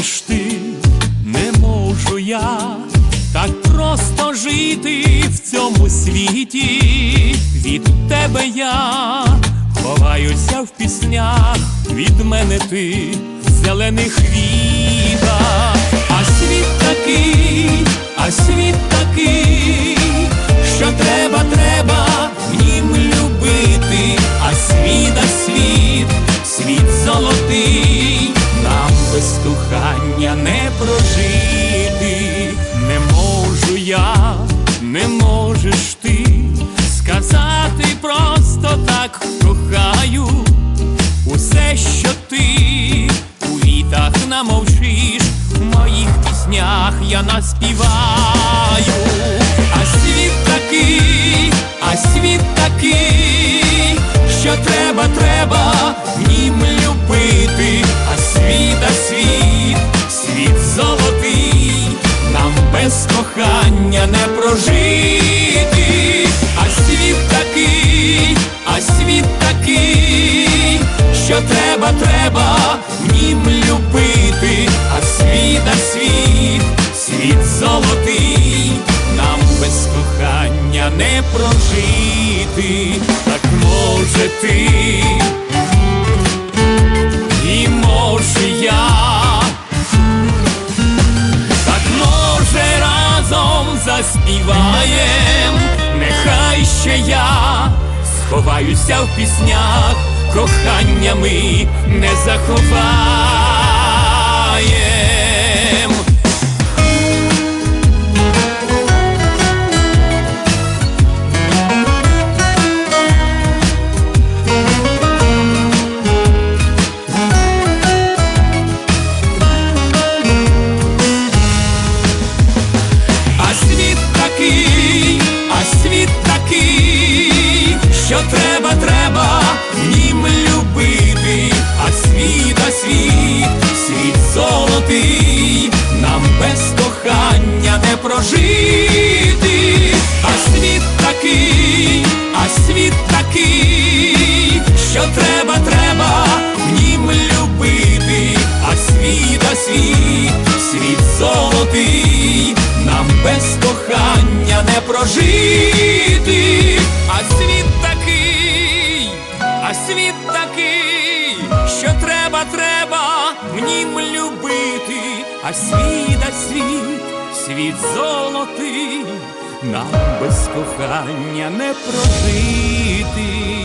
Знаєш ти, не можу я так просто жити в цьому світі. Від тебе я ховаюся в піснях, від мене ти в зелених вітах. Без кохання не прожити, не можу я, не можеш ти сказати просто так кохаю усе, що ти у вітах намовчиш, в моїх піснях я наспіваю, а світ такий, а світ такий, що треба, треба в ти, і може я. Так може разом заспіваєм, нехай ще я сховаюся в піснях, кохання ми не заховаєм. Прожити, а світ такий, а світ такий, що треба, треба в нім любити, а світ, а світ, світ золотий, нам без кохання не прожити, а світ такий, а світ такий, що треба, треба в нім любити, а світ, а світ, світ золотий, нам без кохання не прожити.